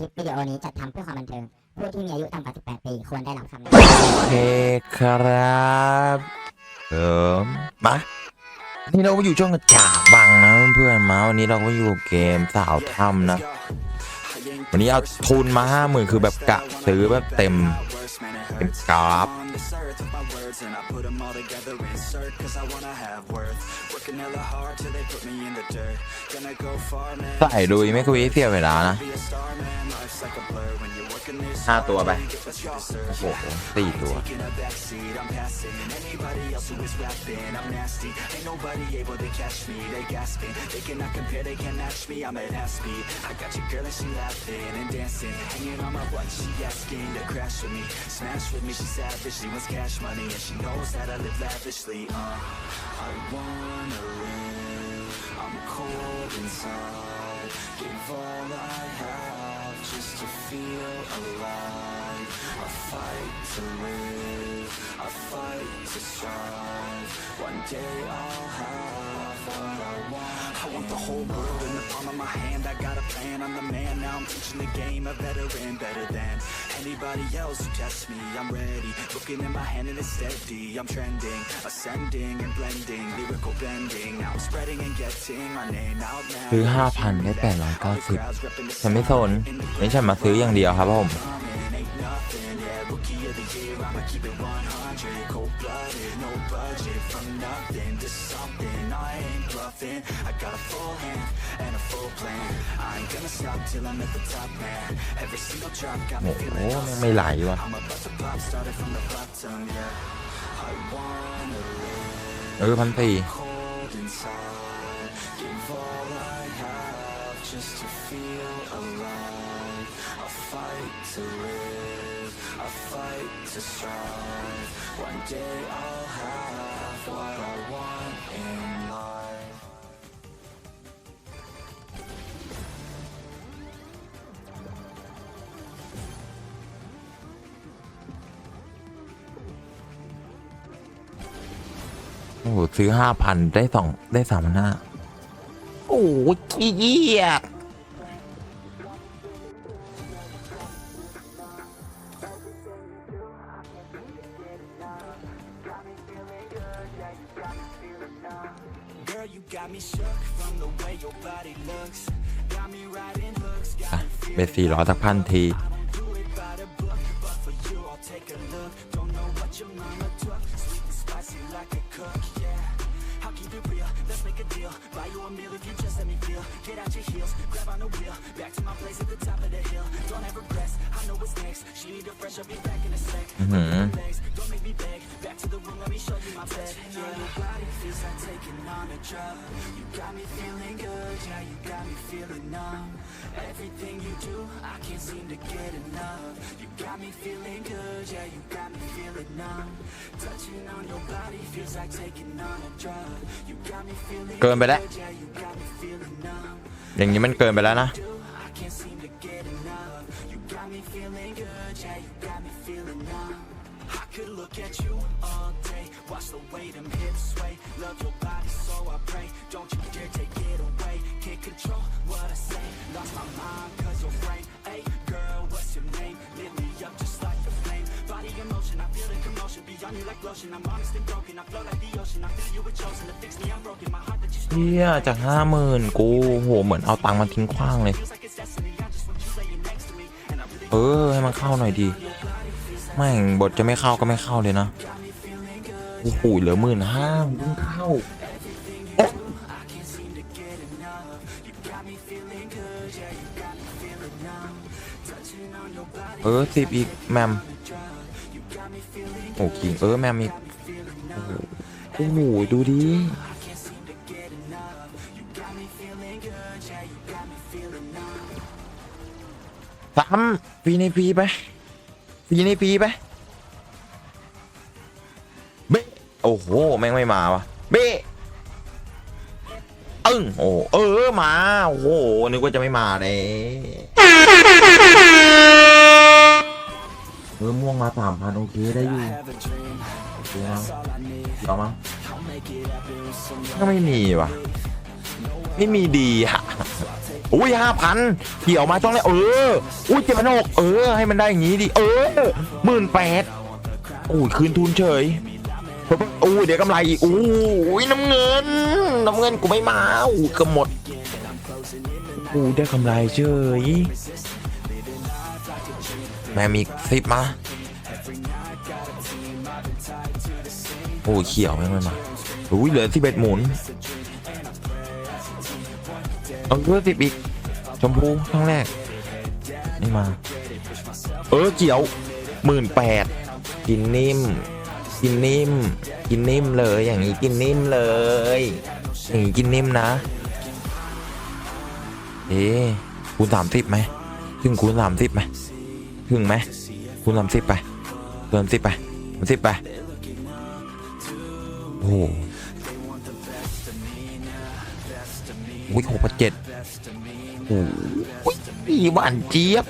คลิปวิดีโอนี้จัดทำเพื่อความบันเทิง ผู้ที่มีอายุต่ำกว่า 18 ปี ควรได้รับคำแนะนำ โอเคครับเออมาวันนี่เราก็อยู่ช่วงกระจาบังนะเพื่อนๆมาวันนี้เราก็อยู่เกมสาวถ้ำนะ วันนี้เอาทุนมาห้าหมื่นคือแบบกะซื้อแบบเต็ม เต็มกราฟ And I put 'em all together, insert, cause I wanna have worth. Working hella hard till they put me in the dirt. Gonna go far, man. ใส่ดูไม่คุยเสียเวลานะ Be a star, man. Life's like a blur when you're working this ห้าตัวไป Get what you deserve. โอ้โหสี่ตัว Taking Smash with me, she's savage, she wants cash money And she knows that I live lavishly, uh. I wanna live, I'm cold inside Give all I have. Just to feel alive. I fight to live. I fight to strive. One day I'll have what I want. I want the whole world in the palm of my hand. I got a plan. I'm the man. Now I'm teaching the game. A veteran, better than anybody else who tests me. I'm ready. Looking in my hand and it's steady. I'm trending, ascending and blending. Lyrical bending. Now I'm spreading and getting my name out now. ซื้อห้าพันได้แปดร้อยเก้าสิบฉันไม่สนไม่ใช่มาซื้ออย่างเดียวครับผมโอ้โหไม่ไหลวะเออพันสี่ just. I fight to live. I fight to strive. One day I'll have what I want in life. โอ้โหซื้อห้าพันได้สองได้สามพันห้าโอ้ยขี้เกีย เป็นสี่ร้อยสักพันที do it by the me show you my bed. Yeah, your body feels like taking on a drug. You got me feeling good, yeah, you got me feeling numb. Everything you do, I can't seem to get enough. You got me feeling good, yeah, you got me feeling numb. Touching on your body feels like taking on a drug. You got me feeling เกินไปแล้ว good, yeah, you got me feeling numb. อย่างนี้มันเกินไปแล้วนะ commotion. Beyond you like lotion. I'm honest and broken. I flow like the ocean. I feel you were chosen to fix me. I'm broken. My heart that you stole. เฮียจากห้าหมื่นกูโหเหมือนเอาตังค์มาทิ้งขว้างเลย Feels like it's destiny. I just want you laying next to me. And I really เออ ให้มันเข้าหน่อยดีแม่งบทจะไม่เข้าก็ไม่เข้าเลยนะโอ้โหเหลือหมื่นห้าเพิ่งเข้า can't seem to get enough. You got me feeling good, yeah, you got me feeling numb. Touching on your body, เออสิบอีกแมม อ้คิงเออแมมอีกโอ้โหดูดิสามปีในปีไปปีในปีไปเบ้โอ้โห แม่งไม่มาวะเบ้อึ้งโอ้เออมา โอ้โหนึกว่าจะไม่มาเลย ม่วงมาสามพันโอเคได้อยู่ I have a dream, โอเคมั้ง that's all I need. เอามั้ง I'll make it happen with some ก็ไม่มีว่ะ ไม่มีดีอะ I'll take อุ้ยห้าพันเกี่ยวมาช่องแรกเออ อุ้ยเจ็ดพันหกเออ ให้มันได้อย่างงี้ดิ เออหมื่นแปดโอ้ยคืนทุนเฉยโอ้ยเดี๋ยวกำไรอีกโอ้ยน้ำเงิน น้ำเงินกูไม่มาโอ้ยเกือบหมดโอ้ยได้กำไรเฉยแม่มีสิบมา โอ้ยเขียวไม่งไม่มาอุ้ยเหลือสิบเอ็ดหมุนเอาเพื่อสิบอีก ชมพูครั้งแรกนี่มา เออเกี่ยวหมื่นแปดกินนิ่ม กินนิ่ม กินนิ่มเลย อย่างนี้กินนิ่มเลยอย่างนี้กินนิ่มนะ เอ๊คูณสามสิบไหมถึงคูณสามสิบไหมถึงไหมคูณสามสิบไปคูณสามสิบไปสิบไป โอ้โหวิหกพันเจ็ดโอ้โหหวานเจี๊ยบ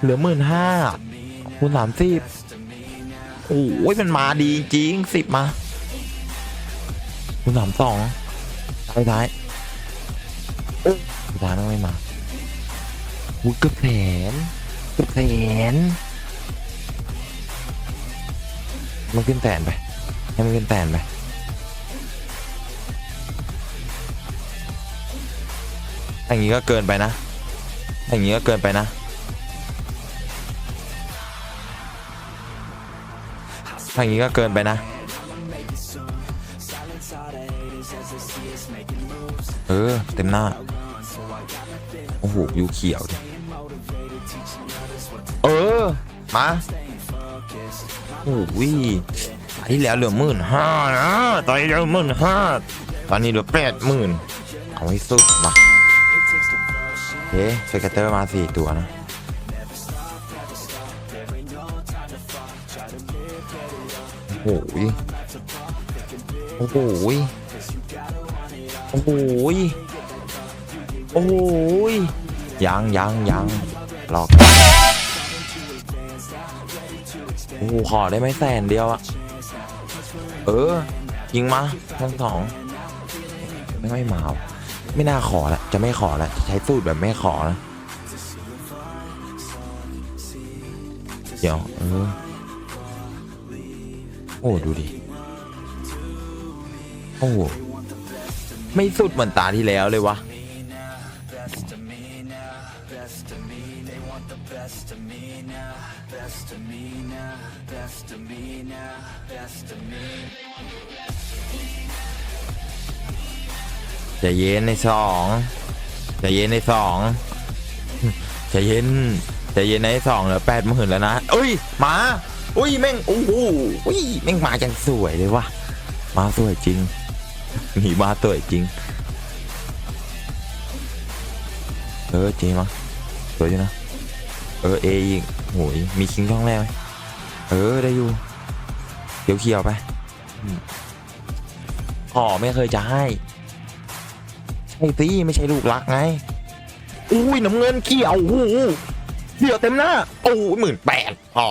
เหลือหมื่นห้าคูณสามสิบโอ้ยมันมาดีจริงสิบมาคูณสามสองท้ายท้ายโอ้ยท้ายไม่มาอุ้ยกือบแสนกือบแสนมันขึ้นแสนไป ให้มันขึ้นแสนไปอย่างนี้ก็เกินไปนะ อย่างนี้ก็เกินไปนะอย่างนี้ก็เกินไปนะ เออ เต็มหน้า โอ้โหยูเขียวดิเออ มา โอ้โห อนที่แล้วเหลือหมื่นห้านะตอนที่แล้วหมื่นห้าตอนนี้เหลือแปดหมื่นเอาให้สุดมาเอ๊ะสเกเตอร์มาสี่ตัวนะโอ้โหโอ้โหโอ้โหโอ้โหยังยังยังรอกโอ้โหขอได้ไหมแสนเดียวอะ เออ ยิงมาทั้งสองไม่ไม่มาไม่น่าขอละจะไม่ขอละจะใช้สูตรแบบไม่ขอนะเดี๋ยวเออโอ้ดูดิโอ้ไม่สุดเหมือนตาที่แล้วเลยวะ ใจะเย็นในสองใจะเย็นในสองใจะเย็นใจะเย็นในสองเหลือแปดหมื่นแล้วนะเอ้ยมาอุ้ยแม่งโอ้โหอุ้ยแม่งมาจังสวยเลยวะมาสวยจริงมีมาสวยจริงเออจริงมั้งสวยอยู่นะเออเออีกโหยมีคิงช่องแรกไหมเออได้อยู่ เขียวเขียวๆไปอืมขอไม่เคยจะให้ ใช่สิไม่ใช่ลูกรักไง อุ้ยน้ำเงินเขียวโอ้โหเดี๋ยวเต็มหน้าโอ้หมื่นแปดพอ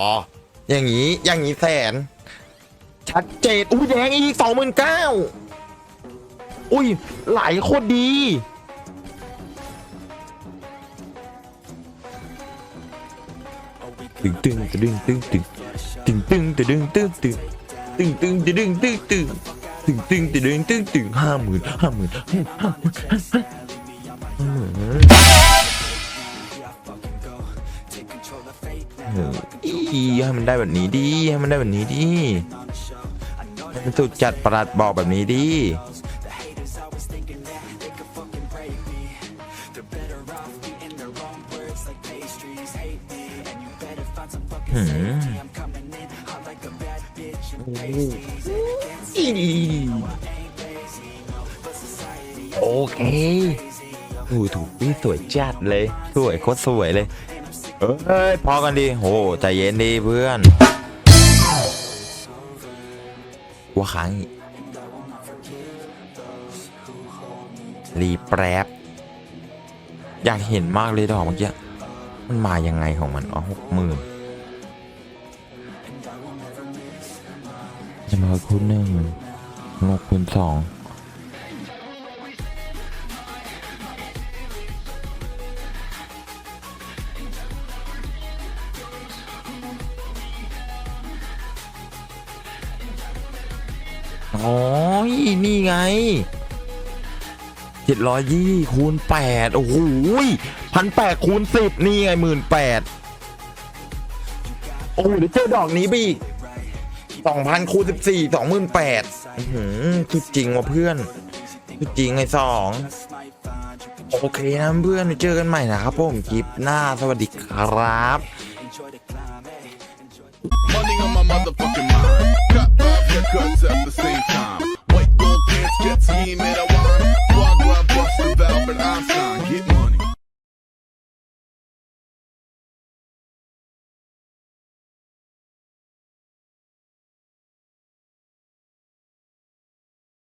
อย่างนี้ อย่างนี้แสน ชัดเจนอุ้ยแดงอีกสองหมื่นเก้าอุ้ย ไหลโคตรดี ตึงตึงตึงตึงตึงตึงตึงตึงตึงตึง ตึงตึงตึงตึงตึงตึงตึงตึงตึงตึงห้าหมื่นห้าหมื่นห้าหมื่นห้าหมื่นอีให้มันได้แบบนี้ดีให้มันได้แบบนี้ดีให้มันสุดจัดประหลัดบอกแบบนี้ดีหืม โอเคโอ้ถูกพี่สวยจัดเลย สวยโคตรสวยเลย เอ้ย พอกันดีโหใจเย็นดีเพื่อน ว่าค้างอีกรีแปรบอยากเห็นมากเลยดอกเมื่อกี้ มันมายังไงของมัน อ๋อหกหมื่น จะมาคูณหนึ่งลงคูณสองโอ้ยนี่ไงเจ็ดร้อยยี่คูณแปดโอ้โหพันแปดคูณสิบนี่ไงหมื่นแปดโอ้ยเดี๋ยวเจอดอกนี้ไปอีก สองพันคูณสิบสี่สองหมื่นแปดคือจริงว่ะเพื่อนคือจริงไอ้สองโอเคนะเพื่อนเจอกันใหม่นะครับผมคลิปหน้าสวัสดีครับ Money on my motherfucking mind. Got five haircuts at the same time. White gold pants, jet ski,